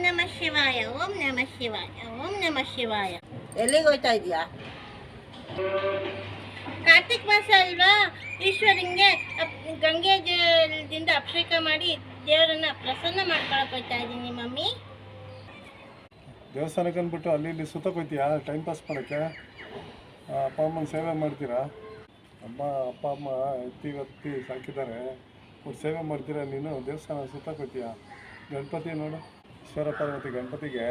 ನಮ ಶಿವಾಯ ಓಂ ನಮ ಶಿವಾಯ ಓಂ ನಮ ಶಿವಾಯ. ಎಲ್ಲಿಗೆ ಹೋಯ್ತಾ ಇದೀಯಾ ಕಾರ್ತಿಕ್ ಮಾಸ ಅಲ್ವಾ? ಈಶ್ವರಿಂಗೆ ಅಪ್- ಗಂಗೆ ಜಲದಿಂದ ಅಭಿಷೇಕ ಮಾಡಿ ದೇವರನ್ನ ಪ್ರಸನ್ನ ಮಾಡ್ಕೊಳಕ್ ಹೋಗ್ತಾ ಇದ್ದೀನಿ ಮಮ್ಮಿ. ದೇವಸ್ಥಾನಕ್ಕೆ ಅಂದ್ಬಿಟ್ಟು ಅಲ್ಲಿ ಇಲ್ಲಿ ಸುತ್ತಕ್ಕೆ ಹೋಗ್ತೀಯಾ ಟೈಮ್ ಪಾಸ್ ಮಾಡೋಕ್ಕೆ? ಅಪ್ಪ ಅಮ್ಮನ ಸೇವೆ ಮಾಡ್ತೀರಾ? ಅಮ್ಮ ಅಪ್ಪ ಅಮ್ಮ ಎತ್ತಿ ಒತ್ತಿ ಸಾಕಿದ್ದಾರೆ. ಅವ್ರು ಸೇವೆ ಮಾಡ್ತೀರಾ ನೀನು? ದೇವಸ್ಥಾನ ಸುತ್ತಕ್ಕೆ ಹೋಗ್ತೀಯಾ ಗಣಪತಿ ನೋಡು. ಈಶ್ವರ ಪಾರ್ವತಿ ಗಣಪತಿಗೆ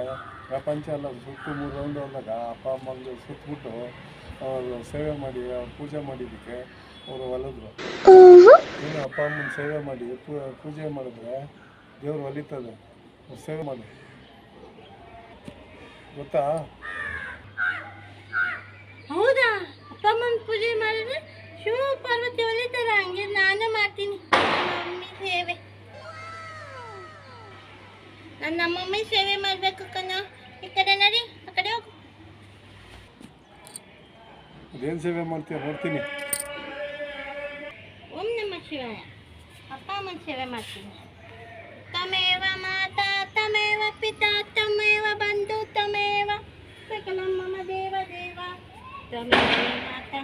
ಪ್ರಪಂಚ ಎಲ್ಲ ಸುತ್ತು ಮೂರು ರೌಂಡ್ ಅಂದಾಗ ಅಪ್ಪ ಅಮ್ಮಂಗೆ ಸುತ್ತಬಿಟ್ಟು ಅವರು ಸೇವೆ ಮಾಡಿ ಅವ್ರು ಪೂಜೆ ಮಾಡಿದ್ದಕ್ಕೆ ಅವರು ಒಲಿದ್ರು ಏನು ಅಪ್ಪ ಅಮ್ಮನ ಸೇವೆ ಮಾಡಿ ಪೂಜೆ ಮಾಡಿದ್ರೆ ದೇವ್ರು ಒಲಿತದೆ ಅವ್ರು ಸೇವೆ ಮಾಡಿ. ಗೊತ್ತಾ? ಹೌದಾ? ಅಪ್ಪ ಅಮ್ಮನ ಪೂಜೆ ಮಾಡಿದ್ರೆ ಶಿವ ಪಾರ್ವತಿ ಒಲಿತಾರ ಹಂಗೆ ನಾನು ನಮ್ಮ ಮಮ್ಮಿ ಸೇವೆ ಮಾಡ್ಬೇಕು ಕಣ ಈ ಕಡೆ ನಡಿ ಆ ಕಡೆ ಹೋಗು ಅದೇನು ಸೇವೆ ಮಾಡ್ತೀಯ ನೋಡ್ತೀನಿ ಓಂ ನಮ ಶಿವಾಯ ಅಪ್ಪ ಅಮ್ಮನ ಸೇವೆ ಮಾಡ್ತೀನಿ ತಮೇವ ಮಾತಾ ತಮೇವ ಪಿತಾ ತಮೇವ ಬಂಧು ತಮೇವ ಸಕಲಂ ಮಮ ದೇವ ದೇವ ತಮೇವ ಮಾತಾ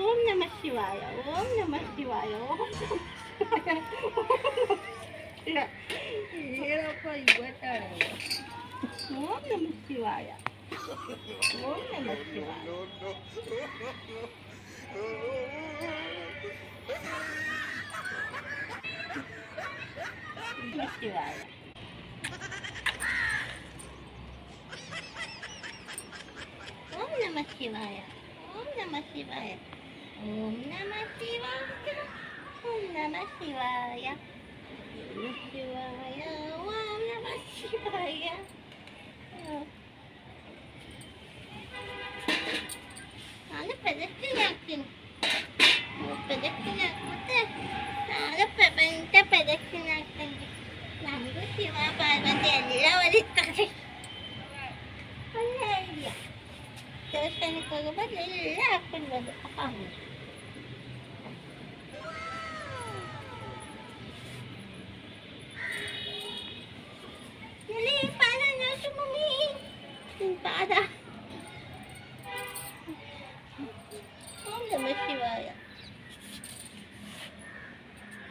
ಓಂ ನಮ ಶಿವಾಯ ಓಂ ನಮ ಶಿವಾಯ ಓಂ Ngombe msiwa haya. Ngombe msiwa. Msiwa haya. Ngombe msiwa haya. Ngombe msiwa haya. Ngombe msiwa haya. Ngombe msiwa haya. ನಮ ಶಿವಾಯ ನಾನು ಪ್ರದಕ್ಷಿಣೆ ಹಾಕ್ತೀನಿ ಪ್ರದಕ್ಷಿಣೆ ಹಾಕ್ಬಿಟ್ಟೆ ನಾನು ಪ್ರಪಂಚ ಪ್ರದಕ್ಷಿಣೆ ಹಾಕ್ತೀನಿ ನನಗೂ ಶಿವ ಪಾರ್ವತಿ ಎಲ್ಲ ಒಲಿತಾರೆ ಒಳ್ಳೆ ಐಡಿಯಾ ದೇವಸ್ಥಾನಕ್ಕೆ ಹೋಗೋಬಾರ್ದು ಎಲ್ಲ ಹಾಕ್ಕೊಳ್ಬೋದು ಹೌದು ನಿನ್ ಪಾದ ಓಂ ನಮ ಶಿವಾಯ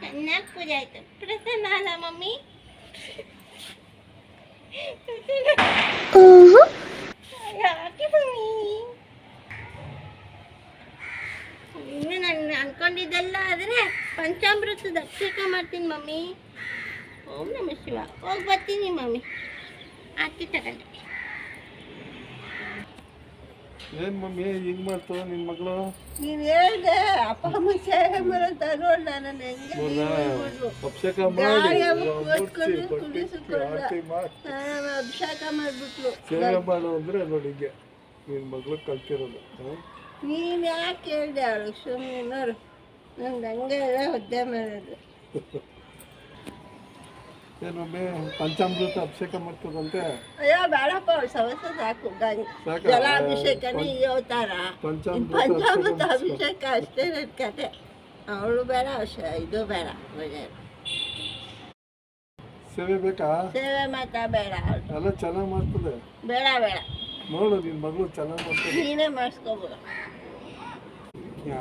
ಚೆನ್ನಾಗಿ ಪೂಜೆ ಆಯ್ತು ಪ್ರಸನ್ನ ಅಲ್ಲ ಮಮ್ಮಿ ಯಾಕೆ ಮಮ್ಮಿ ಇನ್ನು ನಾನು ಅನ್ಕೊಂಡಿದ್ದೆಲ್ಲ ಆದರೆ ಪಂಚಾಮೃತದ ಅಭಿಷೇಕ ಮಾಡ್ತೀನಿ ಮಮ್ಮಿ ಓಂ ನಮ ಶಿವ ಹೋಗಿ ಬರ್ತೀನಿ ಮಮ್ಮಿ ಆರ್ತಿ ತಗೊಂಡೆ ಏನು ಮಮ್ಮಿ ಹಿಂಗೆ ಮಾಡ್ತು ನಿನ್ನ ಮಗಳು? ನೀನ್ ಹೇಳ್ದೆ ಅಪ್ಪ ಅಮ್ಮ ಸೇವೆ ಮಾಡೋದು ನೋಡ್ ನಾನು ಹೆಂಗೆ. ಅಭಿಷೇಕ ಮಾಡಿ. ಅಭಿಷೇಕ ಮಾಡ್ಬಿಟ್ಲು ಸೇವೆ ಮಾಡು ಅಂದರೆ ನೋಡಿ ಹಿಂಗೆ ನಿನ್ನ ಮಗಳು ಕಲ್ತಿರೋದು ನೀನು ನೀನ್ ಯಾಕೆ ಹೇಳ್ದೆ ಅವಳು ಸುಮ್ಮನೆ ನೋಡು. ನಂಗೆ ಹಂಗೆ ಒದ್ದೆ ಮಾಡೋದು. ಏನು ಮಮ್ಮಿ ಪಂಚಾಮೃತ ಅಭಿಷೇಕ ಮಾಡ್ತದಂತೆ. ಅಯ್ಯೋ ಬೇಡಪ್ಪ ಸವಸ ಸಾಕು ಗಂಗ್? ಜಲಾಭಿಷೇಕನೇ ಈ ಅವತಾರ ಪಂಚಾಮೃತ ಅಭಿಷೇಕ ಅಷ್ಟೇ ನನ್ನ ಕತೆ. ಅವಳು ಬೇಡ ಇದು ಬೇಡ ಸೇವೆ ಬೇಕಾ? ಸೇವೆ ಮಾತ್ರ ಬೇಡ. ಎಲ್ಲ ಚೆನ್ನಾಗಿ ಮಾಡ್ತದೆ. ಬೇಡ ಬೇಡ. ನೋಡು ನಿನ್ನ ಮಗಳು ಚೆನ್ನಾಗಿ ಮಾಡ್ತದೆ. ನೀನೇ ಮಾಡಿಸ್ಕೋಬೋದು.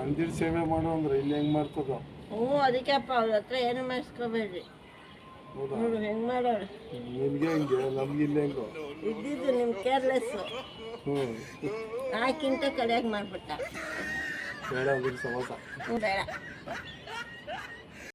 ಅಂದಿರ ಸೇವೆ ಮಾಡು ಅಂದ್ರೆ ಇಲ್ಲಿ ಹೆಂಗ್ ಮಾಡ್ತದೋ? ಹ್ಞೂ ಅದಕ್ಕೆಪ್ಪ ಅವ್ರ ಹತ್ರ ಏನು ಮಾಡಿಸ್ಕೋಬೇಡ್ರಿ. ನೋಡು ಹೆಂಗೆ ಮಾಡೋಣ ನಿಮ್ಗೆ ಹೆಂಗೆ? ನಮ್ಗೆ ಇಲ್ಲಿ ಹೆಂಗೋ? ಇದ್ದಿದ್ದು ನಿಮ್ಮ ಕೇರ್ಲೆಸ್ ಹ್ಞೂ ನಾಲ್ಕಿಂತ ಕಡೆಯಾಗಿ ಮಾಡ್ಬಿಟ್ಟ. ಬೇಡ ಸಮಾಸ ಬೇಡ.